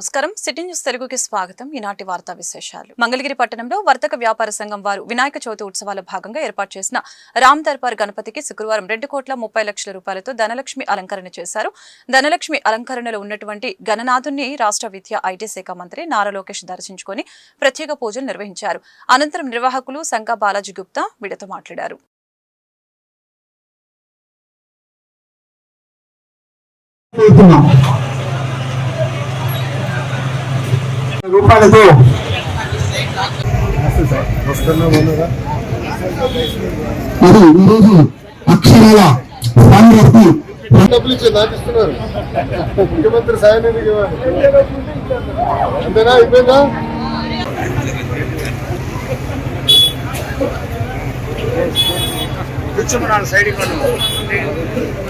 నమస్కారం. City news తెలుగుకి స్వాగతం. ఈనాటి వార్తా విశేషాలు. మంగళగిరి పట్టణంలో వర్తక వ్యాపార సంఘం వారు వినాయక చవితి ఉత్సవాల భాగంగా ఏర్పాటు చేసిన రామ్ దర్బార్ గణపతికి శుక్రవారం రెండు కోట్ల ముప్పై లక్షల రూపాయలతో ధనలక్ష్మి అలంకరణ చేశారు. ధనలక్ష్మి అలంకరణలో ఉన్నటువంటి గణనాథుని రాష్ట్ర విద్యా ఐటీ శాఖ మంత్రి నారా లోకేష్ దర్శించుకొని ప్రత్యేక పూజలు నిర్వహించారు. అనంతరం నిర్వాహకులు శంకా బాలాజీ గుప్తా వీడితో మాట్లాడారు చేస్తున్నాం రూపాయలతో. మరి ఈరోజు అక్షరాల సామర్థ్యం డబ్బులు ఇచ్చి నాకు ఇస్తున్నారు. ముఖ్యమంత్రి సాయం నిధికి ఇవ్వాలి? అంతేనా? అయిపోయిందా? ఉంటాయి కదా,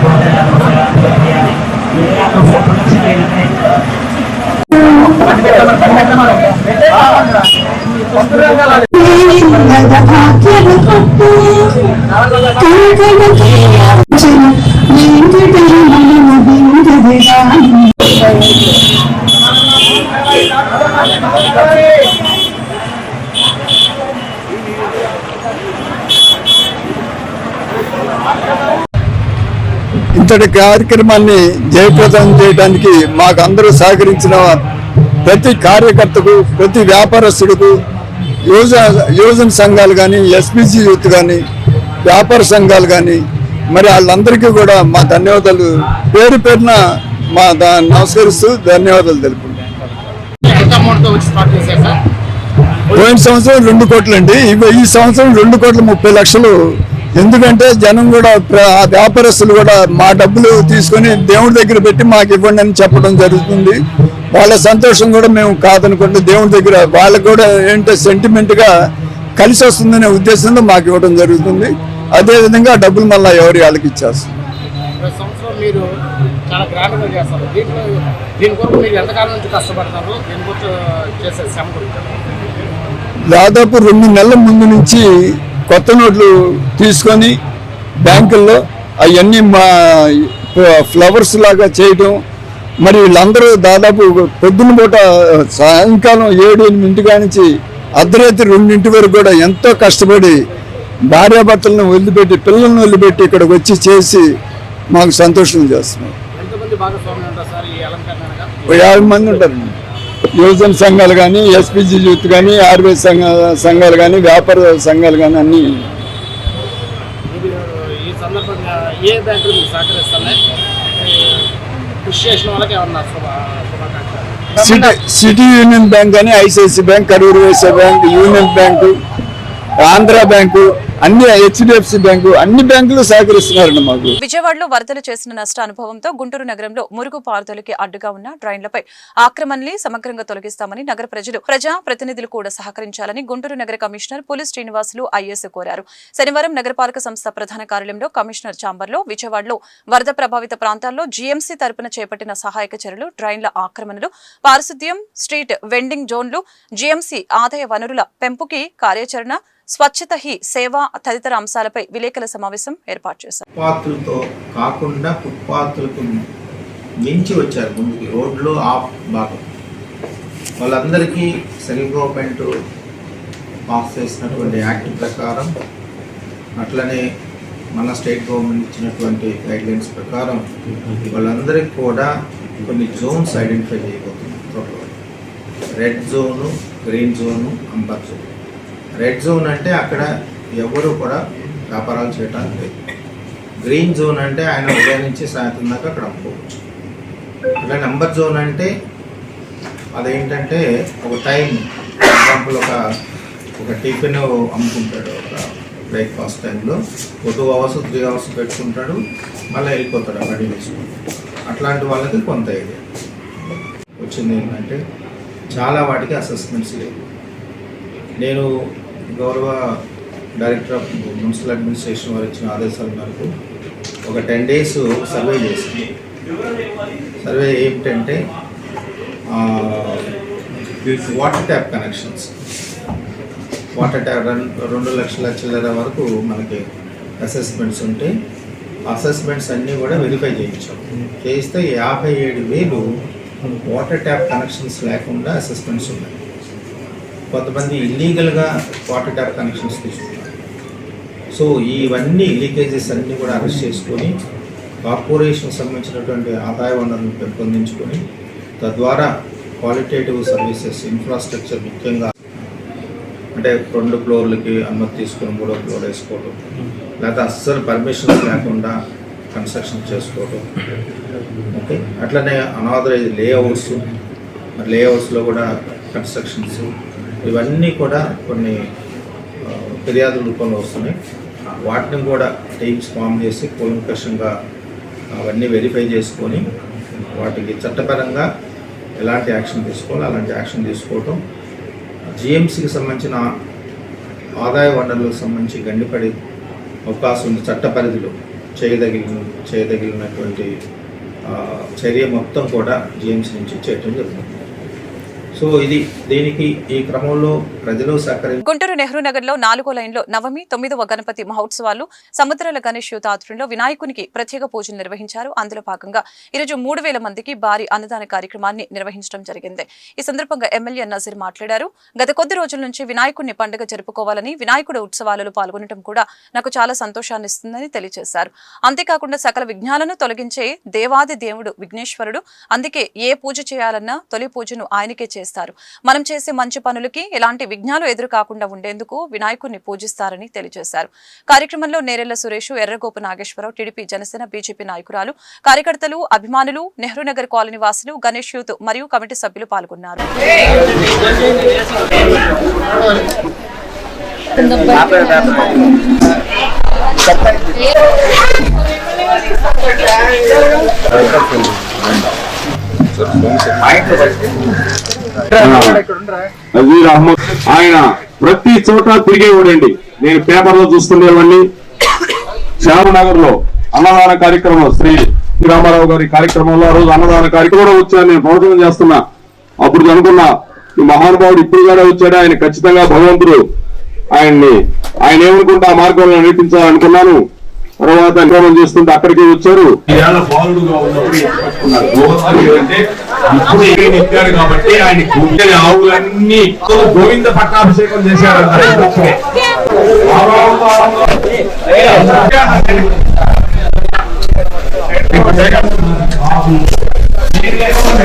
ఇంతటి కార్యక్రమాన్ని జయప్రదం చేయడానికి మాకు అందరూ సహకరించిన ప్రతి కార్యకర్తకు ప్రతి వ్యాపారస్తుడికు యువజ యువజన సంఘాలు కానీ ఎస్పీసీ యూత్ కానీ వ్యాపార సంఘాలు కానీ మరి వాళ్ళందరికీ కూడా మా ధన్యవాదాలు. పేరు పేరున మా నమస్కరిస్తూ ధన్యవాదాలు తెలుపుకుంటాం పోయిన సంవత్సరం రెండు కోట్లు అండి ఇవి- ఈ సంవత్సరం రెండు కోట్ల ముప్పై లక్షలు ఎందుకంటే జనం కూడా ఆ వ్యాపారస్తులు కూడా మా డబ్బులు తీసుకొని దేవుడి దగ్గర పెట్టి మాకు ఇవ్వండి అని చెప్పడం జరుగుతుంది. వాళ్ళ సంతోషం కూడా మేము కాదనుకుంటే దేవుడి దగ్గర వాళ్ళకు కూడా ఏంటో సెంటిమెంట్గా కలిసి వస్తుందనే ఉద్దేశంతో మాకు ఇవ్వడం జరుగుతుంది. అదే విధంగా ఆ డబ్బులు మళ్ళీ ఎవరి వాళ్ళకి ఇచ్చేస్తాం. దాదాపు రెండు నెలల ముందు నుంచి కొత్త నోట్లు తీసుకొని బ్యాంకుల్లో అవన్నీ మా ఫ్లవర్స్ లాగా చేయడం మరి వీళ్ళందరూ దాదాపు పొద్దున్న పూట సాయంకాలం ఏడు ఎనిమిది నుంచి అర్ధరాత్రి రెండింటి వరకు కూడా ఎంతో కష్టపడి భార్యాభర్తలను వదిలిపెట్టి పిల్లల్ని వదిలిపెట్టి ఇక్కడికి వచ్చి చేసి మాకు సంతోషం చేస్తున్నాం. ఉంటారు యాభై మంది ఉంటారండి. యువజన సంఘాలు కానీ ఎస్పీజీ యూత్ కానీ ఆర్వీ సంఘ సంఘాలు కానీ వ్యాపార సంఘాలు కానీ అన్నీ సిటీ యూనియన్ బ్యాంక్ కానీ ICICI bank Karur Vysya bank union bank Andhra bank అన్ని హెచ్డిఎఫ్సి బ్యాంకు అన్ని బ్యాంకులు సహకరిస్తున్నారండి మాకు. విజయవాడలో వరదలు చేసిన నష్ట అనుభవంతో గుంటూరు నగరంలో మురుగు పారుదలకి అడ్డుగా ఉన్న డ్రైన్లపై ఆక్రమణని సమగ్రంగా తొలగిస్తామని నగర ప్రజలు ప్రజా ప్రతినిధులు కూడా సహకరించాలని గుంటూరు నగర కమిషనర్ పులి శ్రీనివాసులు ఐఎస్ కోరారు. శనివారం నగరపాలక సంస్థ ప్రధాన కార్యాలయంలో కమిషనర్ ఛాంబర్లో విజయవాడలో వరద ప్రభావిత ప్రాంతాల్లో జీఎంసీ తరపున చేపట్టిన సహాయక చర్యలు డ్రైన్ల ఆక్రమణలు పారిశుద్ధ్యం స్ట్రీట్ వెండింగ్ జోన్లు జీఎంసీ ఆదాయ వనరుల పెంపుకి కార్యాచరణ స్వచ్ఛత హి సేవ తదితర అంశాలపై విలేకరుల సమావేశం ఏర్పాటు చేశారు. ఫుట్పాత్లతో కాకుండా ఫుట్పాత్లకు మించి వచ్చారు. ముందుకి రోడ్లో ఆఫ్ భాగం వాళ్ళందరికీ సెల్ గవర్నమెంట్ పాస్ చేసినటువంటి యాక్ట్ ప్రకారం అట్లనే మన స్టేట్ గవర్నమెంట్ ఇచ్చినటువంటి గైడ్లైన్స్ ప్రకారం వాళ్ళందరికీ కూడా కొన్ని జోన్స్ ఐడెంటిఫై చేయబోతున్నాం. Red zone green zone amber zone. Red zone అంటే అక్కడ ఎవరు కూడా వ్యాపారాలు చేయడానికి లేదు. గ్రీన్ జోన్ అంటే ఆయన ఉదయం నుంచి సాయంత్రం దాకా అక్కడ అమ్ముకోవచ్చు. అట్లా నెంబర్ జోన్ అంటే అదేంటంటే ఒక టైం ఎగ్జాంపుల్ ఒక ఒక టిఫిన్ అమ్ముకుంటాడు ఒక బ్రేక్ఫాస్ట్ టైంలో ఒక టూ అవర్స్ త్రీ అవర్స్ పెట్టుకుంటాడు మళ్ళీ వెళ్ళిపోతాడు అక్కడి వేసుకుని. అట్లాంటి వాళ్ళకి కొంత ఇది వచ్చింది ఏంటంటే చాలా వాటికి అసెస్మెంట్స్ లేవు. నేను గౌరవ డైరెక్టర్ ఆఫ్ మున్సిపల్ అడ్మినిస్ట్రేషన్ వారు ఇచ్చిన ఆదేశాల మేరకు ఒక టెన్ డేస్ సర్వే చేసింది సర్వే ఏమిటంటే water tap connections. Water tap రెండు రెండు లక్షల చిల్లర వరకు మనకి అసెస్మెంట్స్ ఉంటే అసెస్మెంట్స్ అన్నీ కూడా వెరిఫై చేయించాం. చేస్తే యాభై ఏడు వేలు వాటర్ ట్యాప్ కనెక్షన్స్ లేకుండా అసెస్మెంట్స్ ఉన్నాయి. కొంతమంది ఇల్లీగల్గా వాటర్ ట్యాప్ కనెక్షన్స్ తీసుకున్నారు. సో ఇవన్నీ లీకేజెస్ అన్నీ కూడా అరెస్ట్ చేసుకొని కార్పొరేషన్ సంబంధించినటువంటి ఆదాయ వనరులను పెంపొందించుకొని తద్వారా క్వాలిటేటివ్ సర్వీసెస్ ఇన్ఫ్రాస్ట్రక్చర్ ముఖ్యంగా అంటే రెండు ఫ్లోర్లకి అనుమతి తీసుకొని మూడో ఫ్లోర్ వేసుకోవడం లేకపోతే అస్సలు పర్మిషన్స్ లేకుండా కన్స్ట్రక్షన్ చేసుకోవడం ఓకే అట్లనే అనాథరైజ్ లేఅవుట్స్ మరి లేఅవుట్స్లో కూడా కన్స్ట్రక్షన్స్ ఇవన్నీ కూడా కొన్ని ఫిర్యాదుల రూపంలో వస్తున్నాయి. వాటిని కూడా టీమ్స్ ఫామ్ చేసి కూలంకషంగా అవన్నీ వెరిఫై చేసుకొని వాటికి చట్టపరంగా ఎలాంటి యాక్షన్ తీసుకోవాలో అలాంటి యాక్షన్ తీసుకోవటం. జిఎంసీకి సంబంధించిన ఆదాయ వనరులకు సంబంధించి గండిపడి అవకాశం ఉంది చట్ట పరిధిలో చేయదగిన చేయదగినటువంటి చర్య మొత్తం కూడా జిఎంసీ నుంచి చేయటం జరుగుతుంది. సో ఇది దీనికి ఈ క్రమంలో ప్రజలు సహకరించారు గుంటూరు నెహ్రూ నగర్లో నాలుగో లైన్లో నవమి తొమ్మిదవ గణపతి మహోత్సవాలు సముద్రాల గణేష్ యూత్ ఆధ్వర్యంలో వినాయకునికి ప్రత్యేక పూజలు నిర్వహించారు. అందులో భాగంగా ఈరోజు మూడు వేల మందికి భారీ అన్నదాన కార్యక్రమాన్ని నిర్వహించడం జరిగింది. ఈ సందర్భంగా ఎమ్మెల్యే నజీర్ మాట్లాడారు. గత కొద్ది రోజుల నుంచి వినాయకుడిని పండుగ జరుపుకోవాలని వినాయకుడు ఉత్సవాలలో పాల్గొనడం కూడా నాకు చాలా సంతోషాన్ని ఇస్తుందని తెలియజేశారు. అంతేకాకుండా సకల విఘ్నాలను తొలగించే దేవాది దేవుడు విఘ్నేశ్వరుడు. అందుకే ఏ పూజ చేయాలన్నా తొలి పూజను ఆయనకే చేస్తారు. మనం చేసే మంచి పనులకి ఎలాంటి విఘ్నాలు ఎదురు కాకుండా ఉండేందుకు వినాయకుడిని పూజిస్తారని తెలియజేశారు. కార్యక్రమంలో నేరెళ్ళ సురేష్ ఎర్రగోపు నాగేశ్వరరావు టీడీపీ జనసేన బీజేపీ నాయకురాలు కార్యకర్తలు అభిమానులు నెహ్రూ నగర్ కాలనీ వాసులు గణేష్ యూత్ మరియు కమిటీ సభ్యులు పాల్గొన్నారు. నజీర్ అహ్మద్ ఆయన ప్రతి చోట తిరిగేవాడండి నేను పేపర్లో చూస్తుండేవాడిని. నగర్లో అన్నదాన కార్యక్రమం శ్రీ రామారావు గారి కార్యక్రమంలో ఆ రోజు అన్నదాన కార్యక్రమం వచ్చాను. నేను ప్రవచనం చేస్తున్నా. అప్పుడు అనుకున్నా ఈ మహానుభావుడు ఇప్పుడు కూడా వచ్చాడు. ఆయన ఖచ్చితంగా భగవంతుడు. ఆయన్ని ఆయన ఏమనుకుంటే ఆ మార్గంలో నడిపించాలనుకున్నాను. తర్వాత నిర్మాణం చేస్తుంటే అక్కడికి వచ్చారు. కాబట్టి ఆయన గుండెని ఆవులన్నీ గోవింద పట్టాభిషేకం చేశారు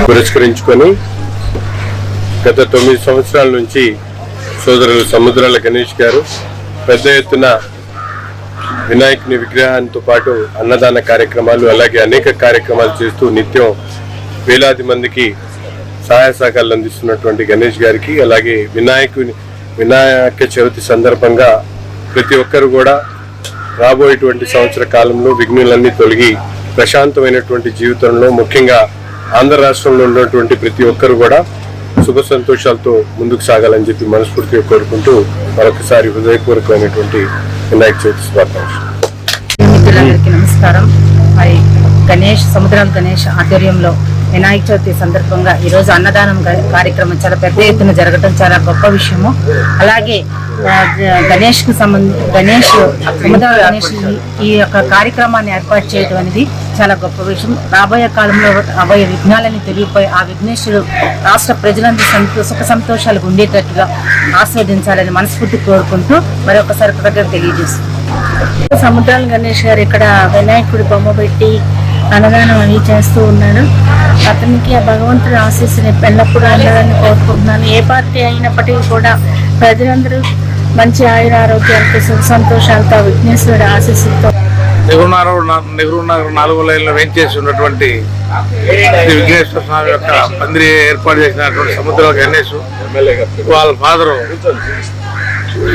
పురస్కరించుకొని గత తొమ్మిది సంవత్సరాల నుంచి సోదరులు సముద్రాల గణేష్ గారు పెద్ద ఎత్తున వినాయకుని విగ్రహాలతో పాటు అన్నదాన కార్యక్రమాలు అలాగే అనేక కార్యక్రమాలు చేస్తూ నిత్యం వేలాది మందికి సహాయ సహకారాలు అందిస్తున్నటువంటి గణేష్ గారికి అలాగే వినాయకుని వినాయక చవితి సందర్భంగా ప్రతి ఒక్కరు కూడా రాబోయేటువంటి సంవత్సర కాలంలో విఘ్నులన్నీ తొలగి ప్రశాంతమైనటువంటి జీవితంలో ముఖ్యంగా ఆంధ్ర రాష్ట్రంలో ఉన్నటువంటి ప్రతి ఒక్కరు కూడా శుభ సంతోషాలతో ముందుకు సాగాలని చెప్పి మనస్ఫూర్తిగా కోరుకుంటూ మరొకసారి హృదయపూర్వకమైనటువంటి వినాయక చవితి శుభాకాంక్షలు. మిత్రులందరికీ నమస్కారం. మరి గణేష్ సముద్రాల గణేష్ ఆధ్వర్యంలో వినాయక చవితి సందర్భంగా ఈ రోజు అన్నదానం కార్యక్రమం చాలా పెద్ద ఎత్తున జరగడం చాలా గొప్ప విషయము. అలాగే గణేష్కు గణేష్కు సంబంధ గణేష్ సముద్ర గణేష్ ఈ- యొక్క కార్యక్రమాన్ని ఏర్పాటు చేయడం అనేది చాలా గొప్ప విషయం. రాబోయే కాలంలో రాబోయే విఘ్నాలని తెలియపోయి ఆ విఘ్నేశ్వరుడు రాష్ట్ర ప్రజలందరూ సంతో సుఖ సంతోషాలు ఉండేటట్టుగా ఆస్వాదించాలని మనస్ఫూర్తి కోరుకుంటూ మరొకసారి కృతజ్ఞత తెలియజేస్తుంది సముద్రాల గణేష్ గారు ఇక్కడ వినాయకుడి బొమ్మ పెట్టి అన్నదానం అవి చేస్తూ ఉన్నాడు అతనికి ఆ భగవంతుడి ఆశీస్సుని ఎల్లప్పుడూ అందాలని కోరుకుంటున్నాను. ఏ పార్టీ అయినప్పటికీ కూడా ప్రజలందరూ మంచి ఆయుర ఆరోగ్యాలతో సుఖ సంతోషాలతో విఘ్నేశ్వరుడు విఘ్నేశ్వరుడి ఆశీస్సులతో నెహ్రూ నగర్ నెహ్రూ నగర్ నాలుగు లైన్లో వేంచేసి ఉన్నటువంటి శ్రీ విఘ్నేశ్వర స్వామి యొక్క పందిరి ఏర్పాటు చేసినటువంటి సముద్ర గణేష్ వాళ్ళ ఫాదరు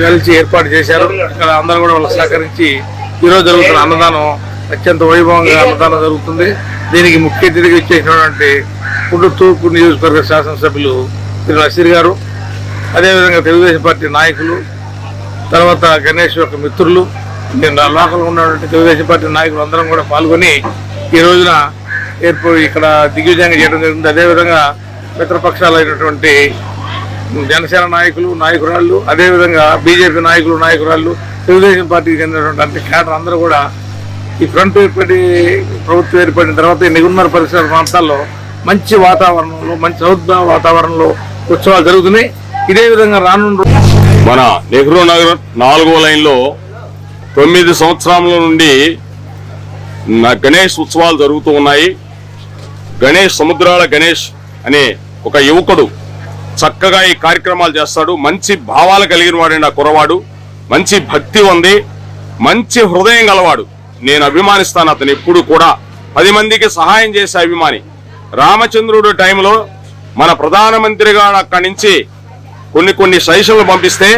కలిసి ఏర్పాటు చేశారు. ఇక్కడ అందరూ కూడా వాళ్ళు సహకరించి ఈరోజు జరుగుతున్న అన్నదానం అత్యంత వైభవంగా అన్నదానం జరుగుతుంది. దీనికి ముఖ్య అతిథిగా ఇచ్చేసినటువంటి గుంటూరు తూర్పు నియోజకవర్గ శాసనసభ్యులు శ్రీ నసీర్ గారు అదేవిధంగా తెలుగుదేశం పార్టీ నాయకులు తర్వాత గణేష్ యొక్క మిత్రులు నేను నా లోకల్ ఉన్నటువంటి తెలుగుదేశం పార్టీ నాయకులు అందరం కూడా పాల్గొని ఈ రోజున ఏర్పాటు ఇక్కడ దిగ్విజయంగా చేయడం జరిగింది. అదేవిధంగా మిత్రపక్షాలు అయినటువంటి జనసేన నాయకులు నాయకురాళ్ళు అదేవిధంగా బీజేపీ నాయకులు నాయకురాళ్ళు తెలుగుదేశం పార్టీకి చెందినటువంటి అంటే కేడర్ అందరూ కూడా ఈ ఫ్రంట్ ఏర్పడి ప్రభుత్వం ఏర్పడిన తర్వాత ఈ నిగున్నర పరిసర ప్రాంతాల్లో మంచి వాతావరణంలో మంచి సౌద్భ వాతావరణంలో ఉత్సవాలు జరుగుతున్నాయి. ఇదే విధంగా రానున్న మన నెహ్రూ నగర్ నాలుగో లైన్లో తొమ్మిది సంవత్సరాల నుండి గణేష్ ఉత్సవాలు జరుగుతూ ఉన్నాయి. గణేష్ సముద్రాల గణేష్ అనే ఒక యువకుడు చక్కగా ఈ కార్యక్రమాలు చేస్తాడు. మంచి భావాలు కలిగిన వాడే నా కురవాడు మంచి భక్తి ఉంది. మంచి హృదయం గలవాడు. నేను అభిమానిస్తాను అతను ఎప్పుడు కూడా. పది మందికి సహాయం చేసే అభిమాని. రామచంద్రుడు టైంలో మన ప్రధానమంత్రి గారు అక్కడి నుంచి కొన్ని కొన్ని సైషన్లు పంపిస్తే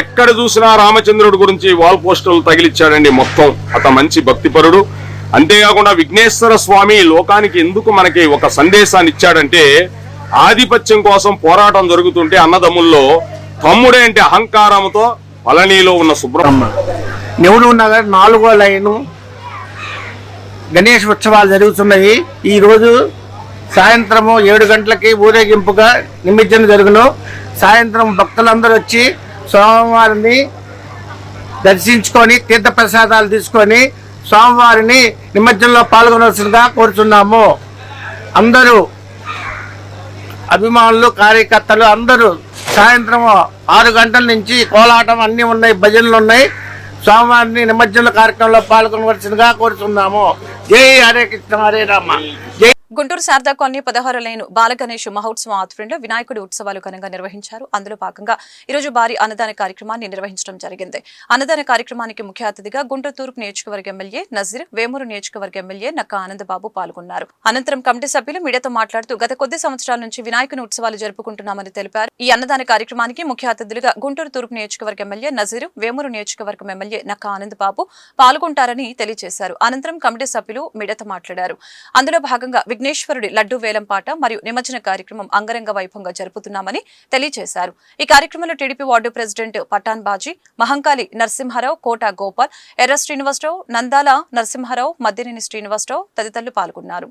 ఎక్కడ చూసినా రామచంద్రుడి గురించి వాల్ పోస్టర్లు తగిలిచ్చాడండి మొత్తం. అత మంచి భక్తిపరుడు. అంతేకాకుండా విఘ్నేశ్వర స్వామి లోకానికి ఎందుకు మనకి ఒక సందేశాన్ని ఇచ్చాడంటే ఆధిపత్యం కోసం పోరాటం జరుగుతుంటే అన్నదమ్ముల్లో తమ్ముడే అంటే అహంకారంతో పళనిలో ఉన్న సుబ్రహ్మణ్యం నెహ్రూ నగర్ నాలుగో లైను గణేష్ ఉత్సవాలు జరుగుతున్నాయి ఈ రోజు సాయంత్రము ఏడు గంటలకి ఊరేగింపుగా నిమజ్జనం జరుగును. సాయంత్రం భక్తులందరూ వచ్చి స్వామివారిని దర్శించుకొని తీర్థప్రసాదాలు తీసుకొని స్వామివారిని నిమజ్జనంలో పాల్గొనవలసిందిగా కోరుచున్నాము. అందరూ అభిమానులు కార్యకర్తలు అందరూ సాయంత్రం ఆరు గంటల నుంచి కోలాటం అన్నీ ఉన్నాయి భజనలు ఉన్నాయి. స్వామివారిని నిమజ్జన కార్యక్రమంలో పాల్గొనవలసిందిగా కోరుతున్నాము જય હરે કૃષ્ણ હરે રામા જય గుంటూరు శారదా కాలనీ పదహారు లైను బాలగణేష్ మహోత్సవం ఆధ్వర్యంలో వినాయకుడి ఉత్సవాలు ఘనంగా నిర్వహించారు. అందులో భాగంగా ఈరోజు భారీ అన్నదాన కార్యక్రమాన్ని నిర్వహించడం జరిగింది. అన్నదాన కార్యక్రమానికి ముఖ్య అతిథిగా గుంటూరు తూర్పు నియోజకవర్గ ఎమ్మెల్యే నజీర్ వేమూరు నియోజకవర్గ ఎమ్మెల్యే నక్క ఆనందబాబు పాల్గొన్నారు. అనంతరం కమిటీ సభ్యులు మీడియాతో మాట్లాడుతూ గత కొద్ది సంవత్సరాల నుంచి వినాయకుని ఉత్సవాలు జరుపుకుంటున్నామని తెలిపారు. ఈ అన్నదాన కార్యక్రమానికి ముఖ్య అతిథులుగా గుంటూరు తూర్పు నియోజకవర్గ ఎమ్మెల్యే నజీర్ వేమూరు నియోజకవర్గం ఎమ్మెల్యే నక్క ఆనందబాబు పాల్గొంటారని తెలియజేశారు. అనంతరం కమిటీ సభ్యులు మీడియాతో మాట్లాడారు. అందులో భాగంగా విఘ్నేశ్వరుడి లడ్డు వేలం పాట మరియు నిమజ్జన కార్యక్రమం అంగరంగ వైభవంగా జరుపుతున్నామని తెలియజేశారు ఈ కార్యక్రమంలో TDP ward president Pathan Baji Mahankali Narasimha Rao Kota Gopal Erra Srinivasa Rao Nandala Narasimha Rao Maddineni Srinivasarao తదితరులు పాల్గొన్నారు.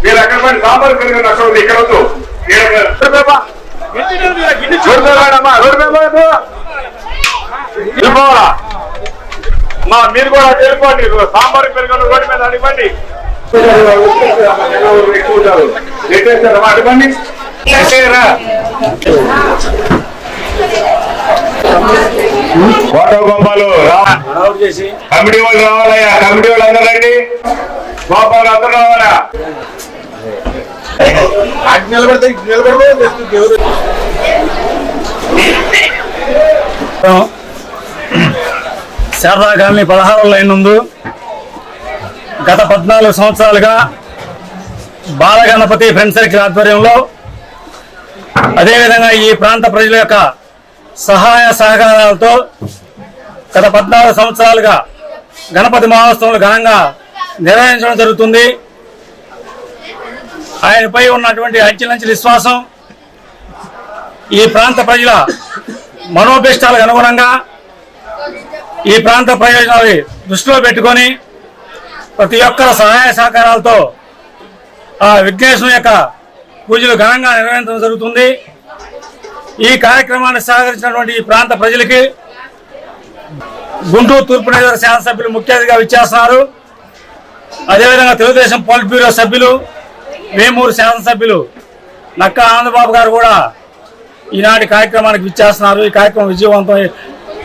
మీరు అక్కడ పడి సాంబార్ కలిగిన అక్కడ ఉంది ఇక్కడ వద్దు మా మీరు కూడా తెలుపండి సాంబార్ పెరుగలు రోడ్డు మీద అడిగండి ఎక్కువ అడగండి. ఎట్టేయరా? కోట గోపాలు కమిటీ వాళ్ళు రావాలయ్యా కమిటీ వాళ్ళు అందరూ రండి గోపాలు అందరూ రావాలా? నిలబడితే నిలబడితే శారదా కాలనీ పదహారు లైన్ ఉంది గత పద్నాలుగు సంవత్సరాలుగా బాలగణపతి ఫ్రెండ్ సర్కిల్ ఆధ్వర్యంలో అదేవిధంగా ఈ ప్రాంత ప్రజల యొక్క సహాయ సహకారాలతో గత పద్నాలుగు సంవత్సరాలుగా గణపతి మహోత్సవాలు ఘనంగా నిర్వహించడం జరుగుతుంది. ఆయనపై ఉన్నటువంటి అంచెలంచెల విశ్వాసం ఈ ప్రాంత ప్రజల మనోభిష్టాలకు అనుగుణంగా ఈ ప్రాంత ప్రయోజనాలు దృష్టిలో పెట్టుకొని ప్రతి ఒక్కరి సహాయ సహకారాలతో ఆ విఘ్నేశ్వరుని యొక్క పూజలు ఘనంగా నిర్వహించడం జరుగుతుంది. ఈ కార్యక్రమాన్ని సహకరించినటువంటి ఈ ప్రాంత ప్రజలకి గుంటూరు తూర్పు నియోజక శాసనసభ్యులు ముఖ్య అతిథిగా విచ్చేస్తున్నారు. అదేవిధంగా తెలుగుదేశం పోలిట్ బ్యూరో సభ్యులు వేమూరు శాసనసభ్యులు నక్కా ఆనందబాబు గారు కూడా ఈనాటి కార్యక్రమానికి విచ్చేస్తున్నారు. ఈ కార్యక్రమం విజయవంతం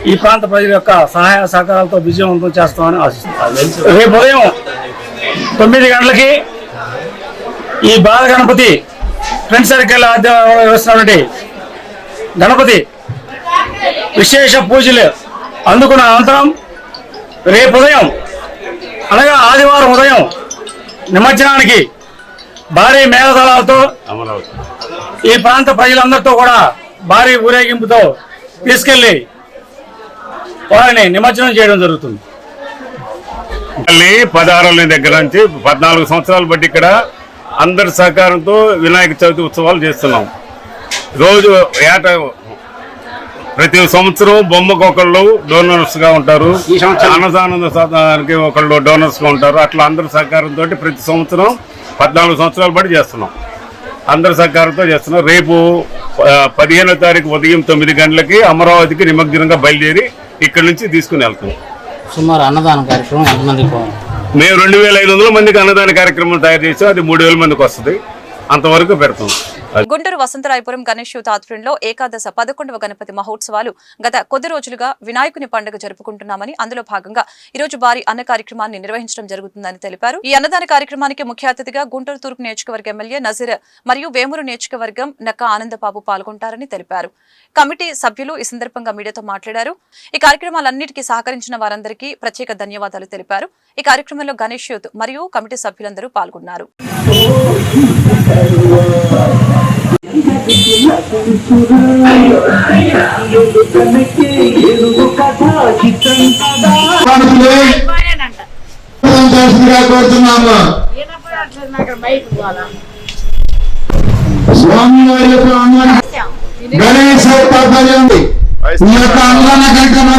ఈ ప్రాంత ప్రజల యొక్క సహాయ సహకారాలతో విజయవంతం చేస్తామని ఆశిస్తున్నాను రేపు ఉదయం తొమ్మిది గంటలకి ఈ బాల గణపతి ఫ్రెండ్ సర్కిల్ వేస్తున్నటువంటి గణపతి విశేష పూజలు అందుకున్న అనంతరం రేపు ఉదయం అనగా ఆదివారం ఉదయం నిమజ్జనానికి భారీ మేళతాళాలతో ఈ ప్రాంత ప్రజలందరితో కూడా భారీ ఊరేగింపుతో తీసుకెళ్ళి వారిని నిమజ్జనం చేయడం జరుగుతుంది. మళ్ళీ పదహారుల దగ్గర నుంచి పద్నాలుగు సంవత్సరాలు బట్టి ఇక్కడ అందరి సహకారంతో వినాయక చవితి ఉత్సవాలు చేస్తున్నాం. రోజు ఏట ప్రతి సంవత్సరం బొమ్మకు ఒకళ్ళు డోనర్స్గా ఉంటారు అన్నదానంద సాధానికి ఒకళ్ళు డోనర్స్గా ఉంటారు. అట్లా అందరి సహకారంతో ప్రతి సంవత్సరం పద్నాలుగు సంవత్సరాలు బట్టి చేస్తున్నాం. అందరి సహకారంతో చేస్తున్నాం. రేపు పదిహేనో తారీఖు ఉదయం తొమ్మిది గంటలకి అమరావతికి నిమగ్నంగా బయలుదేరి ఇక్కడి నుంచి తీసుకుని వెళ్తాం. సుమారు అన్నదాన కార్యక్రమం మేము రెండు వేల ఐదు వందల మందికి అన్నదాన కార్యక్రమం తయారు చేసాం. అది మూడు వేల మందికి వస్తుంది. అంతవరకు పెడతాం. గుంటూరు వసంతరాయపురం గణేష్ యూత్ ఆధ్వర్యంలో ఏకాదశ పదకొండవ గణపతి మహోత్సవాలు గత కొద్ది రోజులుగా వినాయకుని పండుగ జరుపుకుంటున్నామని అందులో భాగంగా ఈ రోజు భారీ అన్న కార్యక్రమాన్ని నిర్వహించడం జరుగుతుందని తెలిపారు. ఈ అన్నదాన కార్యక్రమానికి ముఖ్య అతిథిగా గుంటూరు తూర్పు నియోజకవర్గ ఎమ్మెల్యే నజీర్ మరియు వేమూరు నియోజకవర్గం నక్క ఆనందబాబు పాల్గొంటారని తెలిపారు. కమిటీ సభ్యులు ఈ సందర్భంగా మీడియాతో మాట్లాడారు. ఈ కార్యక్రమాలన్నిటికీ సహకరించిన వారందరికీ ప్రత్యేక ధన్యవాదాలు తెలిపారు. ఈ కార్యక్రమంలో గణేష్ యూత్ మరియు కమిటీ సభ్యులందరూ పాల్గొన్నారు. కోరుతున్నాము స్వామి వారి యొక్క అన్న- గణేశ ఆధ్వర్యం ఈ యొక్క అన్నదాన కార్యక్రమం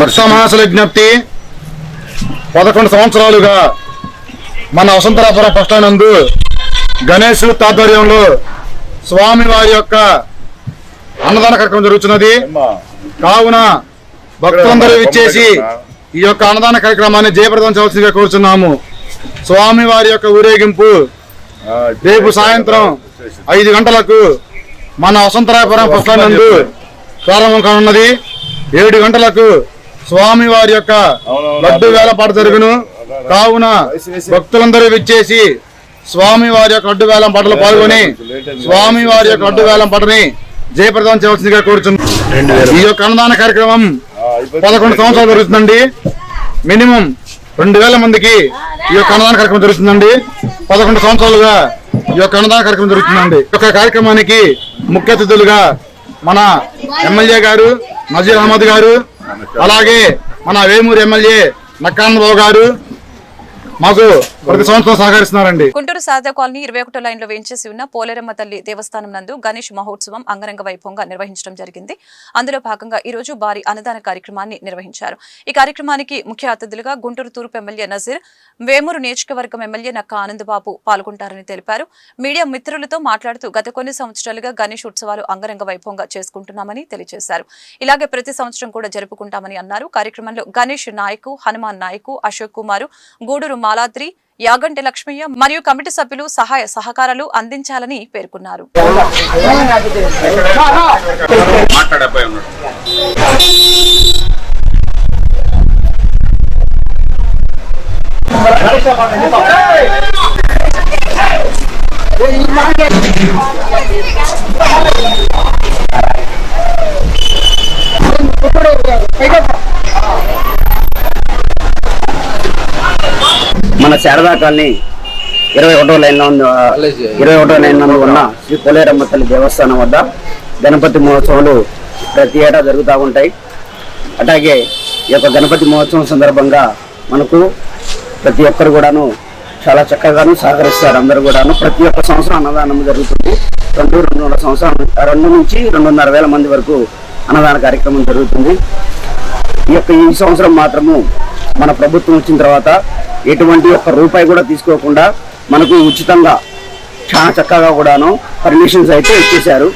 వర్షమాసల విజ్ఞప్తి. పదకొండు సంవత్సరాలుగా మన వసంతరాపురం ఫస్ట్ నందు గణేశుడు ఆధ్వర్యంలో స్వామివారి యొక్క అన్నదాన కార్యక్రమం జరుగుతున్నది. కావున భక్తులందరూ ఇచ్చేసి ఈ యొక్క అన్నదాన కార్యక్రమాన్ని జయప్రదం చేయవలసిందిగా కోరుచున్నాము. స్వామి వారి యొక్క ఊరేగింపు రేపు సాయంత్రం ఐదు గంటలకు మన వసంతరాయపురం ఫస్ట్ నందు ప్రారంభం కానున్నది. ఏడు గంటలకు స్వామి వారి యొక్క లడ్డు వేలపాట జరుగును. కావున భక్తులందరూ విచ్చేసి స్వామి వారి యొక్క అడ్డు వేలం పాటలో పాల్గొని స్వామి వారి యొక్క అడ్డు వేలం పాటని జయప్రదం చేయవలసిందిగా కోరుచున్నాం ఈ యొక్క అన్నదాన కార్యక్రమం పదకొండు సంవత్సరాలు జరుగుతుందండి మినిమం రెండు వేల మందికి ఈ యొక్క అన్నదాన కార్యక్రమం జరుగుతుందండి. పదకొండు సంవత్సరాలుగా ఈ యొక్క అన్నదాన కార్యక్రమం జరుగుతుందండి. ఈ యొక్క కార్యక్రమానికి ముఖ్య అతిథులుగా మన ఎమ్మెల్యే గారు నజీర్ అహ్మద్ గారు అలాగే మన వేమూరు ఎమ్మెల్యే నక్కానందబాబు గారు మాకు ప్రతి సంవత్సరం సహకరిస్తున్నారండి. గుంటూరు శారదా కాలనీ ఇరవై ఒకటో లైన్లో వేయించేసి ఉన్న పోలేరమ్మ తల్లి దేవస్థానం నందు గణేష్ మహోత్సవం అంగరంగ వైభవంగా నిర్వహించడం జరిగింది. అందులో భాగంగా ఈ రోజు భారీ అన్నదాన కార్యక్రమాన్ని నిర్వహించారు. ఈ కార్యక్రమానికి ముఖ్య అతిథులుగా గుంటూరు తూర్పు ఎమ్మెల్యే నజీర్ వేమూరు నియోజకవర్గం ఎమ్మెల్యే నక్క ఆనందబాబు పాల్గొంటారని తెలిపారు. మీడియా మిత్రులతో మాట్లాడుతూ గత కొన్ని సంవత్సరాలుగా గణేష్ ఉత్సవాలు అంగరంగ వైభవంగా చేసుకుంటున్నామని తెలియజేశారు. ఇలాగే ప్రతి సంవత్సరం కూడా జరుపుకుంటామని అన్నారు. కార్యక్రమంలో గణేష్ నాయకు హనుమాన్ నాయకు అశోక్ కుమారు గూడూరు మాలాద్రి యాగంటి లక్ష్మయ్య మరియు కమిటీ సభ్యులు సహాయ సహకారాలు అందించాలని పేర్కొన్నారు. మన శారదా కాలనీ ఇరవై ఒకటో లైన్లో ఇరవై ఒకటో లైన్ ఉన్న శ్రీ పోలేరమ్మ తల్లి దేవస్థానం వద్ద గణపతి మహోత్సవాలు ప్రతి ఏటా జరుగుతూ ఉంటాయి. అలాగే ఈ యొక్క గణపతి మహోత్సవం సందర్భంగా మనకు ప్రతి ఒక్కరు కూడాను చాలా చక్కగాను సహకరిస్తారు. అందరూ కూడాను ప్రతి ఒక్క సంవత్సరం అన్నదానం జరుగుతుంది. రెండు రెండున్నర సంవత్సరం రెండు నుంచి రెండున్నర వేల మంది వరకు అన్నదాన కార్యక్రమం జరుగుతుంది. ఈ యొక్క ఈ సంవత్సరం మాత్రము మన ప్రభుత్వం వచ్చిన తర్వాత ఎటువంటి ఒక్క రూపాయి కూడా తీసుకోకుండా మనకు ఉచితంగా చాలా చక్కగా కూడాను పర్మిషన్స్ అయితే ఇచ్చేశారు.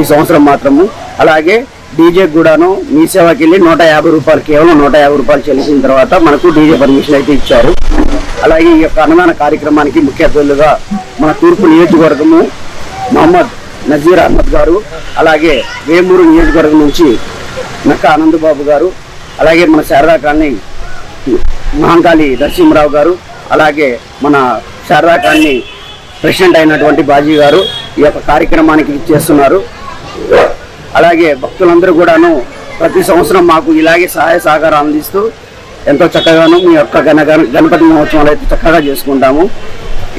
ఈ సంవత్సరం మాత్రము. అలాగే డీజే కూడాను మీ సేవకి వెళ్ళి నూట యాభై రూపాయలు కేవలం నూట యాభై రూపాయలు చెల్లించిన తర్వాత మనకు డీజే పర్మిషన్ అయితే ఇచ్చారు. అలాగే ఈ యొక్క అన్నదాన కార్యక్రమానికి ముఖ్య అతిథులుగా మన తూర్పు నియోజకవర్గము మహమ్మద్ నజీర్ అహ్మద్ గారు అలాగే వేమూరు నియోజకవర్గం నుంచి నక్క ఆనందబాబు గారు అలాగే మన శారదా కాలనీ మహంకాళి నరసింహరావు గారు అలాగే మన శారదాకాన్ని ప్రెసిడెంట్ అయినటువంటి బాజీ గారు ఈ యొక్క కార్యక్రమానికి చేస్తున్నారు. అలాగే భక్తులందరూ కూడాను ప్రతి సంవత్సరం మాకు ఇలాగే సహాయ సహకారం అందిస్తూ ఎంతో చక్కగాను మీ యొక్క గణ గణపతి మహోత్సవాలు అయితే చక్కగా చేసుకుంటాము.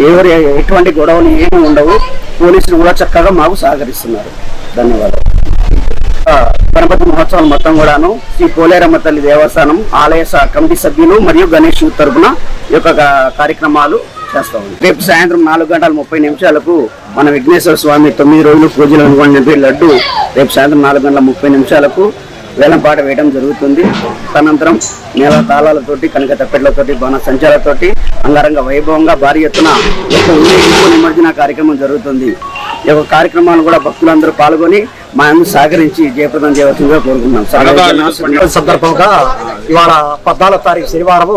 ఎవరు ఎటువంటి గొడవలు ఏమీ ఉండవు. పోలీసులు కూడా చక్కగా మాకు సహకరిస్తున్నారు. ధన్యవాదాలు. గణపతి మహోత్సవాలు మొత్తం కూడాను శ్రీ పోలేరమ్మ తల్లి దేవస్థానం ఆలయ కమిటీ సభ్యులు మరియు గణేష్ తరపున ఈ యొక్క కార్యక్రమాలు చేస్తాం రేపు సాయంత్రం నాలుగు గంటల ముప్పై నిమిషాలకు మన విఘ్నేశ్వర స్వామి తొమ్మిది రోజులు పూజలు అనుకోండి. లడ్డు రేపు సాయంత్రం నాలుగు గంటల ముప్పై నిమిషాలకు వేలంపాట వేయడం జరుగుతుంది. తనంతరం నేల తాళాలతోటి కనక తప్పెట్లతోటి బాణ సంచాలతోటి అంగరంగ వైభవంగా భారీ ఎత్తున ఈ యొక్క నిమజ్జన కార్యక్రమం జరుగుతుంది. ఈ యొక్క కార్యక్రమాలు కూడా భక్తులందరూ పాల్గొని మా అందరూ సహకరించి జయప్రదం చేయవలసిందిగా కోరుకుంటున్నాం. సందర్భంగా ఇవాళ పద్నాలుగు తారీఖు శనివారం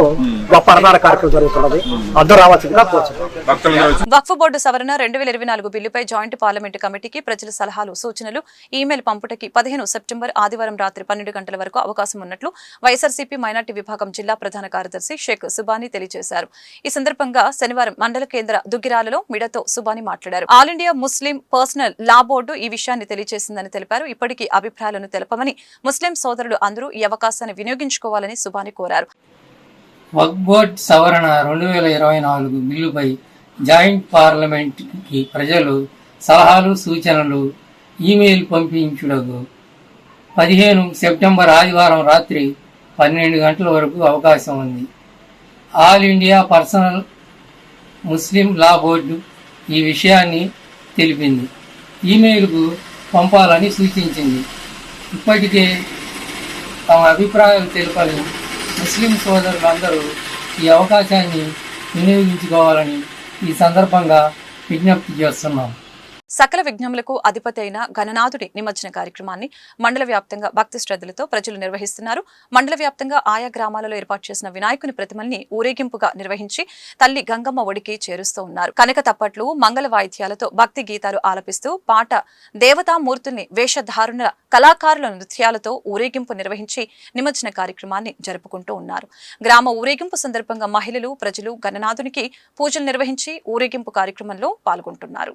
గొప్ప అన్నదాన కార్యక్రమం జరుగుతున్నది. అందరూ రావాల్సిందిగా కోరుతున్నాం వక్ఫ్ బోర్డు సవరణ రెండు వేల ఇరవై నాలుగు బిల్లుపై జాయింట్ పార్లమెంటు కమిటీకి ప్రజల సలహాలు సూచనలు ఈమెయిల్ పంపుటకి పదిహేను సెప్టెంబర్ ఆదివారం రాత్రి పన్నెండు గంటల వరకు అవకాశం ఉన్నట్లు వైఎస్ఆర్సీపీ మైనార్టీ విభాగం జిల్లా ప్రధాన కార్యదర్శి షేక్ సుబాని తెలియజేశారు. ఈ సందర్భంగా శనివారం మండల కేంద్ర దుగ్గిరాలలో మిడతో సుబాని మాట్లాడారు. All India Muslim personal law board ఈ విషయాన్ని తెలియజేసిందని తెలిపారు. ఇప్పటికీ అభిప్రాయాలను తెలపమని ముస్లిం సోదరులు అందరూ ఈ అవకాశాన్ని వినియోగించుకోవాలని సుబాని కోరారు. వక్ఫ్ సవరణ రెండు వేల ఇరవై నాలుగు బిల్లుపై జాయింట్ పార్లమెంట్కి ప్రజలు సలహాలు సూచనలు ఈమెయిల్ పంపించుటకు పదిహేను సెప్టెంబర్ ఆదివారం రాత్రి పన్నెండు గంటల వరకు అవకాశం ఉంది. All India personal Muslim law board ఈ విషయాన్ని తెలిపింది. ఈమెయిల్కు పంపాలని సూచించింది. ఇప్పటికే తమ అభిప్రాయాలు తెలుపని ముస్లిం సోదరులందరూ ఈ అవకాశాన్ని వినియోగించుకోవాలని ఈ సందర్భంగా విజ్ఞప్తి చేస్తున్నాం. సకల విఘ్నములకు అధిపతి అయిన గణనాథుడి నిమజ్జన కార్యక్రమాన్ని మండల వ్యాప్తంగా భక్తి శ్రద్ధలతో ప్రజలు నిర్వహిస్తున్నారు. మండల వ్యాప్తంగా ఆయా గ్రామాలలో ఏర్పాటు చేసిన వినాయకుని ప్రతిమల్ని ఊరేగింపుగా నిర్వహించి తల్లి గంగమ్మ ఒడికి చేరుస్తూ ఉన్నారు. కనక తప్పట్లు మంగళ వాయిద్యాలతో భక్తి గీతాలు ఆలపిస్తూ పాట దేవతామూర్తుల్ని వేషధారుణ కళాకారుల నృత్యాలతో ఊరేగింపు నిర్వహించి నిమజ్జన కార్యక్రమాన్ని జరుపుకుంటూ ఉన్నారు. గ్రామ ఊరేగింపు సందర్భంగా మహిళలు ప్రజలు గణనాథునికి పూజలు నిర్వహించి ఊరేగింపు కార్యక్రమంలో పాల్గొంటున్నారు.